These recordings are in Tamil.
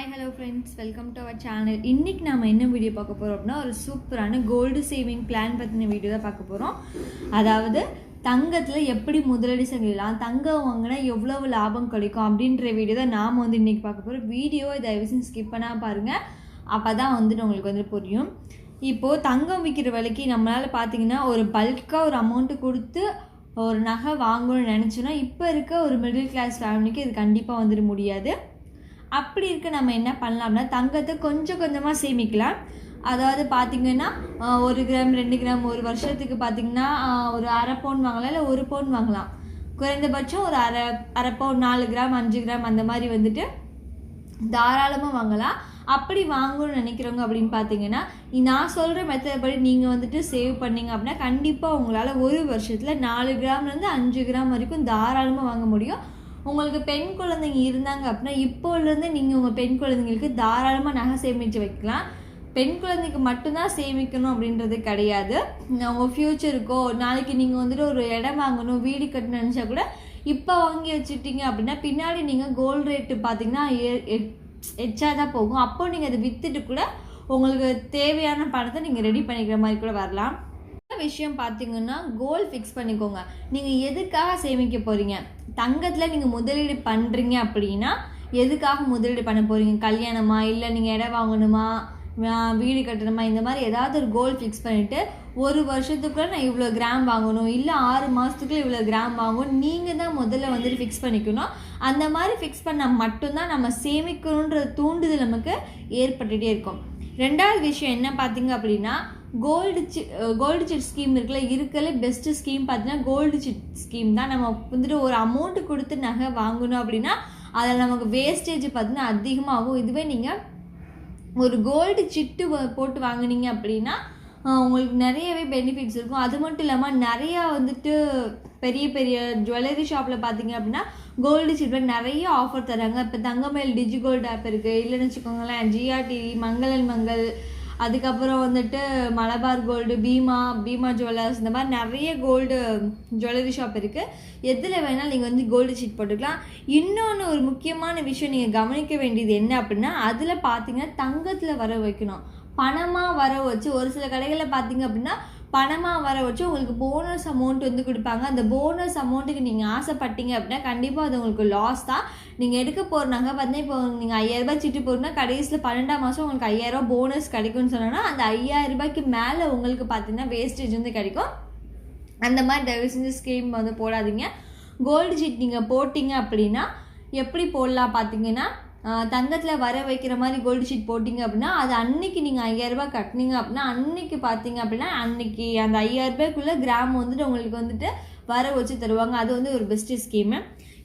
Hi hello friends welcome to our channel இன்றைக்கி நம்ம என்ன வீடியோ பார்க்க போகிறோம் அப்படின்னா ஒரு சூப்பரான கோல்டு சேவிங் பிளான் பற்றின வீடியோ தான் பார்க்க போகிறோம் அதாவது தங்கத்தில் எப்படி முதலீடு செய்யலாம் தங்கம் வாங்கினா எவ்வளவு லாபம் கிடைக்கும் அப்படின்ற வீடியோ தான் நாம் வந்து இன்றைக்கி பார்க்க போகிறோம் வீடியோ தயவு செஞ்சு ஸ்கிப் பண்ணால் பாருங்கள் அப்போ தான் வந்துட்டு உங்களுக்கு வந்து புரியும். இப்போது தங்கம் விற்கிற விலைக்கு நம்மளால் பார்த்தீங்கன்னா ஒரு பல்காக ஒரு அமௌண்ட்டு கொடுத்து ஒரு நகை வாங்கணும்னு நினச்சோன்னா இப்போ இருக்க ஒரு மிடில் கிளாஸ் ஃபேமிலிக்கு இது கண்டிப்பாக வந்துட முடியாது. அப்படி இருக்க நம்ம என்ன பண்ணலாம்னா தங்கத்தை கொஞ்சம் கொஞ்சமாக சேமிக்கலாம். அதாவது பார்த்திங்கன்னா ஒரு கிராம் ரெண்டு கிராம் ஒரு வருஷத்துக்கு பார்த்திங்கன்னா ஒரு அரை பவுன் வாங்கலாம் இல்லை ஒரு பவுன் வாங்கலாம். குறைந்தபட்சம் ஒரு அரை அரை பவுன் நாலு கிராம் அஞ்சு கிராம் அந்த மாதிரி வந்துட்டு தாராளமாக வாங்கலாம். அப்படி வாங்கணும்னு நினைக்கிறவங்க அப்படின்னு பார்த்தீங்கன்னா நான் சொல்கிற மெத்தட் படி நீங்கள் வந்துட்டு சேவ் பண்ணீங்க அப்படின்னா கண்டிப்பாக உங்களால் ஒரு வருஷத்தில் நாலு கிராம்லேருந்து அஞ்சு கிராம் வரைக்கும் தாராளமாக வாங்க முடியும். உங்களுக்கு பெண் குழந்தைங்க இருந்தாங்க அப்படின்னா இப்போலேருந்து நீங்கள் உங்கள் பெண் குழந்தைங்களுக்கு தாராளமாக நகை சேமித்து வைக்கலாம். பெண் குழந்தைக்கு மட்டும்தான் சேமிக்கணும் அப்படின்றது கிடையாது. உங்கள் ஃப்யூச்சருக்கோ நாளைக்கு நீங்கள் வந்துட்டு ஒரு இடம் வாங்கணும் வீடு கட்டணும்னு நினச்சா கூட இப்போ வாங்கி வச்சுட்டீங்க அப்படின்னா பின்னாடி நீங்கள் கோல்டு ரேட்டு பார்த்தீங்கன்னா எச்சா தான் போகும். அப்போ நீங்கள் அதை விற்றுட்டு கூட உங்களுக்கு தேவையான பணத்தை நீங்கள் ரெடி பண்ணிக்கிற மாதிரி கூட வரலாம். விஷயம் பார்த்தீங்கன்னா கோல் ஃபிக்ஸ் பண்ணிக்கோங்க. நீங்கள் எதுக்காக சேமிக்க போகிறீங்க தங்கத்தில் நீங்கள் முதலீடு பண்ணுறீங்க அப்படின்னா எதுக்காக முதலீடு பண்ண போகிறீங்க கல்யாணமா இல்லை நீங்கள் இடம் வாங்கணுமா? வீடு கட்டணுமா? இந்த மாதிரி ஏதாவது ஒரு கோல் ஃபிக்ஸ் பண்ணிவிட்டு ஒரு வருஷத்துக்குள்ளே நான் இவ்வளோ கிராம் வாங்கணும் இல்லை ஆறு மாதத்துக்குள்ளே இவ்வளோ கிராம் வாங்கணும் நீங்கள் தான் முதல்ல வந்துட்டு ஃபிக்ஸ் பண்ணிக்கணும். அந்த மாதிரி ஃபிக்ஸ் பண்ணால் மட்டும்தான் நம்ம சேமிக்கணுன்ற தூண்டுதல் நமக்கு ஏற்பட்டுகிட்டே இருக்கும். ரெண்டாவது விஷயம் என்ன பார்த்தீங்க அப்படின்னா கோல்டு சி கோல்டு சிட் ஸ்கீம் இருக்குல்ல இருக்கல பெஸ்ட்டு ஸ்கீம் பார்த்தீங்கன்னா கோல்டு சிட் ஸ்கீம் தான். நம்ம வந்துட்டு ஒரு அமௌண்ட்டு கொடுத்து நகை வாங்கணும் அப்படின்னா அதில் நமக்கு வேஸ்டேஜ் பார்த்தீங்கன்னா அதிகமாகும். இதுவே நீங்கள் ஒரு கோல்டு சிட்டு வ- போட்டு வாங்குனீங்க அப்படின்னா உங்களுக்கு நிறையவே பெனிஃபிட்ஸ் இருக்கும். அது மட்டும் இல்லாமல் நிறையா வந்துட்டு பெரிய பெரிய ஜுவல்லரி ஷாப்பில் பார்த்தீங்க அப்படின்னா கோல்டு சிட்டில் நிறைய ஆஃபர் தராங்க. இப்போ தங்கமேல் டிஜி கோல்டு ஆப் இருக்குது இல்லைன்னு வச்சுக்கோங்களேன் ஜிஆர்டிவி மங்களன் மங்கள் அதுக்கப்புறம் வந்துட்டு மலபார் கோல்டு பீமா பீமா ஜுவல்லர்ஸ் இந்த மாதிரி நிறைய கோல்டு ஜுவல்லரி ஷாப் இருக்குது எதில் வேணால் நீங்கள் வந்து கோல்டு ஷீட் போட்டுக்கலாம். இன்னொன்று ஒரு முக்கியமான விஷயம் நீங்கள் கவனிக்க வேண்டியது என்ன அப்படின்னா அதில் பார்த்தீங்கன்னா தங்கத்தில் வர வைக்கணும். பணமாக வர வச்சு ஒரு சில கடைகளில் பார்த்தீங்க அப்படின்னா பணமாக வர வச்சு உங்களுக்கு போனஸ் அமௌண்ட் வந்து கொடுப்பாங்க. அந்த போனஸ் அமௌண்ட்டுக்கு நீங்கள் ஆசைப்பட்டீங்க அப்படின்னா கண்டிப்பாக அது உங்களுக்கு லாஸ் தான். நீங்கள் எடுக்க போகிற நகை பார்த்தீங்கன்னா இப்போ நீங்கள் ஐயாயிரரூபா சிட்டு போகிறீங்கன்னா கடைசியில் பன்னெண்டாம் மாதம் உங்களுக்கு ஐயாயிரரூபா போனஸ் கிடைக்கும்னு சொன்னோன்னா அந்த ஐயாயிரம் ரூபாய்க்கு மேலே உங்களுக்கு பார்த்தீங்கன்னா வேஸ்டேஜ் வந்து கிடைக்கும். அந்த மாதிரி தயவு செஞ்சு ஸ்கீம் வந்து போடாதீங்க. கோல்டு சீட் நீங்கள் போட்டிங்க அப்படின்னா எப்படி போடலாம் பார்த்தீங்கன்னா தங்கத்தில் வர வைக்கிற மாதிரி கோல்டு ஷீட் போட்டிங்க அப்படின்னா அது அன்னைக்கு நீங்கள் ஐயாயிரரூபா கட்டினீங்க அப்படின்னா அன்னைக்கு பார்த்தீங்க அப்படின்னா அன்னைக்கு அந்த ஐயாயிரரூபாய்க்குள்ளே கிராம் வந்துட்டு உங்களுக்கு வந்துட்டு வர வச்சு தருவாங்க. அது வந்து ஒரு பெஸ்ட்டு ஸ்கீமு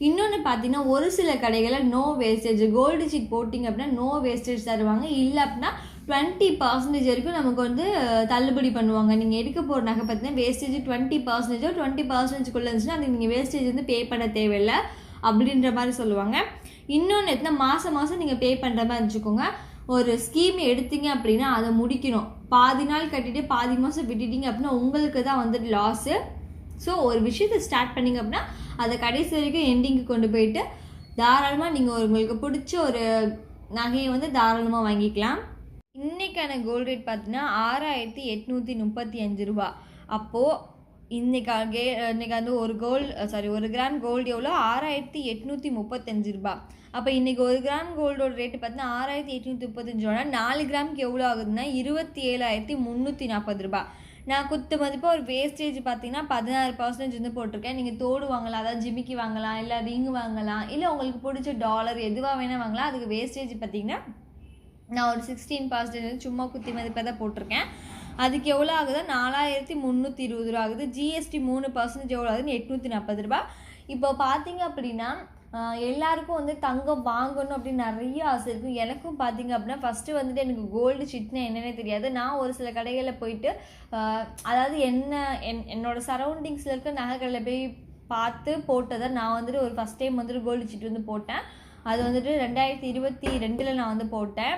இன்னொன்று பார்த்தீங்கன்னா ஒரு சில கடைகளில் நோ வேஸ்டேஜ் கோல்டு ஷீட் போட்டிங்க அப்படின்னா நோ வேஸ்டேஜ் தருவாங்க. இல்லை அப்படின்னா டுவெண்ட்டி பர்சன்டேஜ் வரைக்கும் நமக்கு வந்து தள்ளுபடி பண்ணுவாங்க. நீங்கள் எடுக்க போகிற நகை பார்த்தீங்கன்னா வேஸ்டேஜ் டுவெண்ட்டி பர்சன்டேஜோ டுவெண்ட்டி பர்சன்டேஜ்க்குள்ளே இருந்துச்சுன்னா அது நீங்கள் வேஸ்டேஜ் வந்து பே பண்ண தேவையில்லை அப்படின்ற மாதிரி சொல்லுவாங்க. இன்னொன்று எத்தனை மாதம் மாதம் நீங்கள் பே பண்ணுற மாதிரி இருந்துச்சுக்கோங்க. ஒரு ஸ்கீம் எடுத்தீங்க அப்படின்னா அதை முடிக்கணும். பாதி நாள் கட்டிட்டு பாதி மாதம் விட்டுட்டீங்க அப்படின்னா உங்களுக்கு தான் வந்துட்டு லாஸு ஸோ ஒரு விஷயத்தை ஸ்டார்ட் பண்ணிங்க அப்படின்னா அதை கடைசி வரைக்கும் எண்டிங்க்கு கொண்டு போயிட்டு தாராளமாக நீங்கள் ஒரு உங்களுக்கு பிடிச்ச ஒரு நகையை வந்து தாராளமாக வாங்கிக்கலாம். இன்றைக்கான கோல்டு ரேட் பார்த்தீங்கன்னா ஆறாயிரத்தி எட்நூற்றி முப்பத்தி அஞ்சு ரூபா. அப்போது இன்னைக்கு கே இன்னைக்கு வந்து ஒரு கோல்டு சாரி ஒரு கிராம் கோல்டு எவ்வளோ? ஆறாயிரத்தி எட்நூற்றி முப்பத்தஞ்சு ரூபா. அப்போ இன்றைக்கி ஒரு கிராம் கோல்டோட ரேட்டு பார்த்தீங்கன்னா ஆறாயிரத்தி எட்நூற்றி முப்பத்தஞ்சு ரூபா நாலு கிராமுக்கு எவ்வளோ ஆகுதுன்னா இருபத்தி ஏழாயிரத்தி முந்நூற்றி நாற்பது ரூபா. நான் குத்து மதிப்பாக ஒரு வேஸ்டேஜ் பார்த்தீங்கன்னா பதினாறு பர்சன்டேஜ் வந்து போட்டிருக்கேன். நீங்கள் தோடு வாங்கலாம் அதாவது ஜிமிக்கி வாங்கலாம் இல்லை ரிங் வாங்கலாம் இல்லை உங்களுக்கு பிடிச்ச டாலர் எதுவாக வேணால் வாங்கலாம். அதுக்கு வேஸ்டேஜ் பார்த்தீங்கன்னா நான் ஒரு சிக்ஸ்டீன் பர்சன்டேஜ் சும்மா குத்தி மதிப்பாக தான் போட்டிருக்கேன். அதுக்கு எவ்வளோ ஆகுது? நாலாயிரத்தி முந்நூற்றி இருபது ரூபா ஆகுது. ஜிஎஸ்டி மூணு பர்சன்டேஜ் எவ்வளோ ஆகுதுன்னு எட்நூற்றி நாற்பது ரூபா. இப்போ பார்த்தீங்க அப்படின்னா எல்லாருக்கும் வந்து தங்கம் வாங்கணும் அப்படின்னு நிறைய ஆசை இருக்கும் எனக்கும் பார்த்தீங்க அப்படின்னா ஃபஸ்ட்டு வந்துட்டு எனக்கு கோல்டு சிட்னா என்னென்னே தெரியாது. நான் ஒரு சில கடைகளில் போயிட்டு அதாவது என்ன என் என்னோட சரௌண்டிங்ஸில் இருக்க நகை கடையில் போய் பார்த்து போட்டதை நான் வந்துட்டு ஒரு ஃபஸ்ட் டைம் வந்துட்டு கோல்டு சிட் வந்து போட்டேன். அது வந்துட்டு ரெண்டாயிரத்தி இருபத்தி ரெண்டில் நான் வந்து போட்டேன்.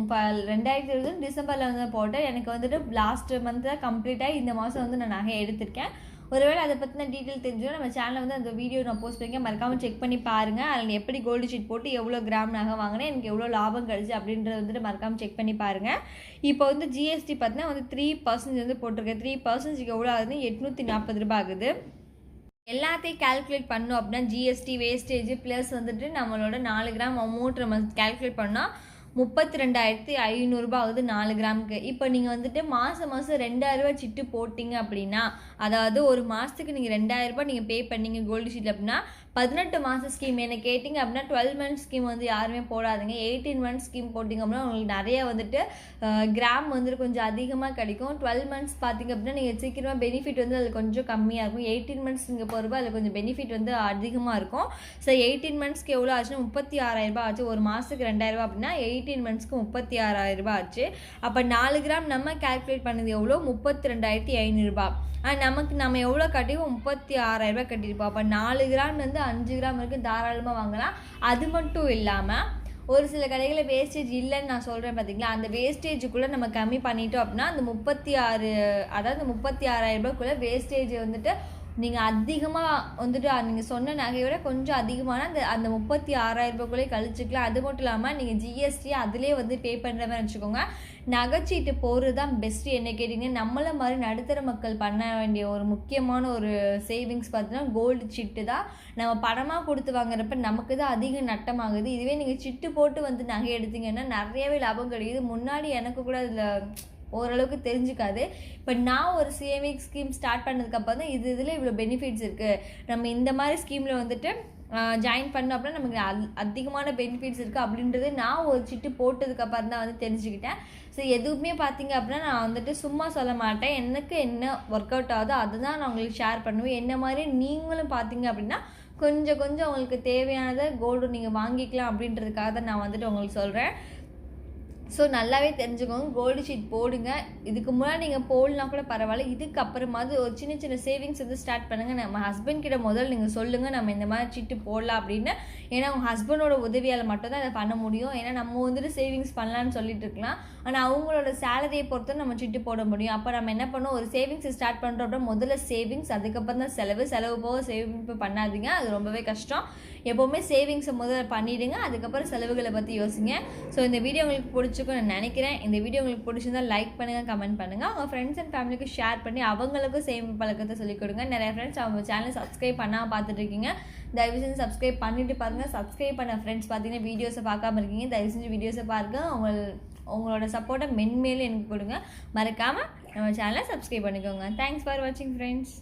இப்போ ரெண்டாயிரத்தி இருபது டிசம்பரில் வந்து போட்டேன். எனக்கு வந்துட்டு லாஸ்ட் மந்த் தான் கம்ப்ளீட்டாக இந்த மாதம் வந்து நான் நகை எடுத்திருக்கேன். ஒருவேளை அதை பற்றின டீட்டெயில் தெரிஞ்சுன்னா நம்ம சேனலில் வந்து அந்த வீடியோ நான் போஸ்ட் பண்ணிக்க மறக்காமல் செக் பண்ணி பாருங்கள் அதில் எப்படி கோல்டு ஷீட் போட்டு எவ்வளோ கிராம் நகை வாங்கினேன் எனக்கு எவ்வளோ லாபம் கிடச்சி அப்படின்றத வந்துட்டு மறக்காமல் செக் பண்ணி பாருங்கள் இப்போ வந்து ஜிஎஸ்டி பார்த்தீங்கன்னா வந்து த்ரீ பர்சன்டேஜ் வந்து போட்டிருக்கேன். த்ரீ பர்சன்டேஜ் எவ்வளோ ஆகுதுன்னு? எட்நூற்றி நாற்பது ரூபாய் ஆகுது. எல்லாத்தையும் கால்குலேட் பண்ணோம் அப்படின்னா ஜிஎஸ்டி வேஸ்டேஜ் ப்ளஸ் வந்துட்டு நம்மளோட நாலு கிராம் அமௌண்ட் நம்ம கால்குலேட் பண்ணால் முப்பத்தி ரெண்டாயிரத்தி ஐநூறுரூபா ஆகுது நாலு கிராமுக்கு இப்போ நீங்கள் வந்துட்டு மாதம் மாதம் ரெண்டாயிரரூபா சிட்டு போட்டிங்க அப்படின்னா அதாவது ஒரு மாதத்துக்கு நீங்கள் ரெண்டாயிரரூபா நீங்கள் பே பண்ணீங்க கோல்டு ஷீட் அப்படின்னா பதினெட்டு மாத ஸ்கீம் என்ன கேட்டிங்க அப்படின்னா டுவெல் மந்த் ஸ்கீம் வந்து யாருமே போடாதுங்க. எயிட்டீன் மந்த் ஸ்கீம் போட்டிங்க அப்படின்னா உங்களுக்கு நிறைய வந்துட்டு கிராம் வந்துட்டு கொஞ்சம் அதிகமாக கிடைக்கும். டுவெல் மந்த்ஸ் பார்த்தீங்க அப்படின்னா நீங்கள் சீக்கிரமாக பெனிஃபிட் வந்து அதில் கொஞ்சம் கம்மியாக இருக்கும். எயிட்டீன் மந்த்ஸ் நீங்கள் போகிறப்ப அதில் கொஞ்சம் பெனிஃபிட் வந்து அதிகமாக இருக்கும். ஸோ எயிட்டீன் மந்த்ஸ்க்கு எவ்வளோ ஆச்சுன்னா முப்பத்தி ஆறாயிரரூபா ஆச்சு. ஒரு மாதத்துக்கு ரெண்டாயிரரூபா அப்படின்னா எயிட்டீன் மந்த்ஸ்க்கு முப்பத்தி ஆறாயிரரூபா ஆச்சு. அப்போ நாலு கிராம் நம்ம கால்குலேட் பண்ணது எவ்வளோ முப்பத்தி ரெண்டாயிரத்தி ஐநூறுரூபா நமக்கு நம்ம எவ்வளோ கட்டிவோம் முப்பத்தி ஆறாயிரரூபா கட்டியிருப்போம். அப்போ நாலு கிராம் வந்து அஞ்சு கிராம் வரைக்கும் தாராளமாக வாங்கலாம். அது மட்டும் இல்லாமல் ஒரு சில கடைகளில் வேஸ்டேஜ் இல்லைன்னு நான் சொல்கிறேன் பார்த்தீங்களா அந்த வேஸ்டேஜுக்குள்ளே நம்ம கம்மி பண்ணிட்டோம் அப்படின்னா அந்த முப்பத்தி ஆறு அதாவது முப்பத்தி ஆறாயிரம் ரூபாய்க்குள்ளே வேஸ்டேஜ் வந்துட்டு நீங்கள் அதிகமாக வந்துட்டு நீங்கள் சொன்ன நகையை விட கொஞ்சம் அதிகமான அந்த அந்த முப்பத்தி ஆறாயிரம் ரூபாய்க்குள்ளே கழிச்சிக்கலாம். அது மட்டும் இல்லாமல் நீங்கள் ஜிஎஸ்டி அதிலே வந்து பே பண்ணுற மாதிரி வச்சுக்கோங்க. நகைச்சீட்டு போகிறது தான் பெஸ்ட்டு என்ன கேட்டிங்க நம்மளை மாதிரி நடுத்தர மக்கள் பண்ண வேண்டிய ஒரு முக்கியமான ஒரு சேவிங்ஸ் பார்த்தீங்கன்னா கோல்டு சிட்டு தான். நம்ம பணமாக கொடுத்து வாங்குறப்ப நமக்கு தான் அதிக நட்டமாகுது. இதுவே நீங்கள் சிட்டு போட்டு வந்து நகை எடுத்தீங்கன்னா நிறையவே லாபம் கிடைக்குது. முன்னாடி எனக்கு கூட அதில் ஓரளவுக்கு தெரிஞ்சுக்காது. இப்போ நான் ஒரு சேவிங் ஸ்கீம் ஸ்டார்ட் பண்ணதுக்கப்புறம் தான் இது இதில் இவ்வளோ பெனிஃபிட்ஸ் இருக்குது நம்ம இந்த மாதிரி ஸ்கீமில் வந்துட்டு ஜாயின் பண்ணோம் அப்படின்னா நமக்கு அதிகமான பெனிஃபிட்ஸ் இருக்குது அப்படின்றது நான் ஒரு சிட்டு போட்டதுக்கப்புறம் தான் வந்து தெரிஞ்சுக்கிட்டேன். ஸோ எதுவுமே பார்த்தீங்க அப்படின்னா நான் வந்துட்டு சும்மா சொல்ல மாட்டேன். எனக்கு என்ன ஒர்க் அவுட் ஆகுதோ அதுதான் நான் உங்களுக்கு ஷேர் பண்ணுவேன். என்ன மாதிரி நீங்களும் பார்த்தீங்க அப்படின்னா கொஞ்சம் கொஞ்சம் உங்களுக்கு தேவையானதை கோல்டு நீங்கள் வாங்கிக்கலாம் அப்படின்றதுக்காக தான் நான் வந்துட்டு உங்களுக்கு சொல்கிறேன் ஸோ நல்லாவே தெரிஞ்சுக்கோங்க. கோல்டு ஷீட் போடுங்க. இதுக்கு முன்னாடி நீங்கள் போடலாம் கூட பரவாயில்ல. இதுக்கு அப்புறமாவது ஒரு சின்ன சின்ன சேவிங்ஸ் வந்து ஸ்டார்ட் பண்ணுங்கள் நம்ம ஹஸ்பண்ட் கிட்ட முதல்ல நீங்கள் சொல்லுங்கள் நம்ம இந்த மாதிரி சீட்டு போடலாம் அப்படின்னு. ஏன்னா உங்கள் ஹஸ்பண்டோட உதவியால் மட்டும்தான் அதை பண்ண முடியும். ஏன்னா நம்ம வந்துட்டு சேவிங்ஸ் பண்ணலான்னு சொல்லிட்டு இருக்கலாம். ஆனால் அவங்களோட சேலரியை பொறுத்து நம்ம சிட்டு போட முடியும். அப்போ நம்ம என்ன பண்ணுவோம் ஒரு சேவிங்ஸ் ஸ்டார்ட் பண்ணுறோம் முதல்ல சேவிங்ஸ் அதுக்கப்புறம் தான் செலவு. செலவு போக சேவிங் பண்ணாதீங்க. அது ரொம்பவே கஷ்டம். எப்போவுமே சேவிங்ஸை முதல்ல பண்ணிவிடுங்க அதுக்கப்புறம் செலவுகளை பற்றி யோசிங்க. ஸோ இந்த வீடியோ உங்களுக்கு பிடிச்சிருக்கும் நான் நினைக்கிறேன். இந்த வீடியோ உங்களுக்கு பிடிச்சிருந்தால் லைக் பண்ணுங்கள் கமெண்ட் பண்ணுங்கள் அவங்க ஃப்ரெண்ட்ஸ் அண்ட் ஃபேமிலிக்கு ஷேர் பண்ணி அவங்களுக்கும் சேமிப்பு பழக்கத்தை சொல்லிக் கொடுங்க. நிறைய ஃப்ரெண்ட்ஸ் அவங்க சேனலை சப்ஸ்கிரைப் பண்ணால் பார்த்துட்டு இருக்கீங்க. தயவு செஞ்சு சப்ஸ்கிரைப் பண்ணிவிட்டு பாருங்கள் சப்ஸ்கிரைப் பண்ண ஃப்ரெண்ட்ஸ் பார்த்தீங்கன்னா வீடியோஸை பார்க்காம இருக்கீங்க. தயவு செஞ்சு வீடியோஸை பாருங்கள் அவங்க உங்களோட சப்போர்ட்டை மென்மேலும் எனக்கு கொடுங்க. மறக்காமல் நம்ம சேனலை சப்ஸ்கிரைப் பண்ணிக்கோங்க. தேங்க்ஸ் ஃபார் வாட்சிங் ஃப்ரெண்ட்ஸ்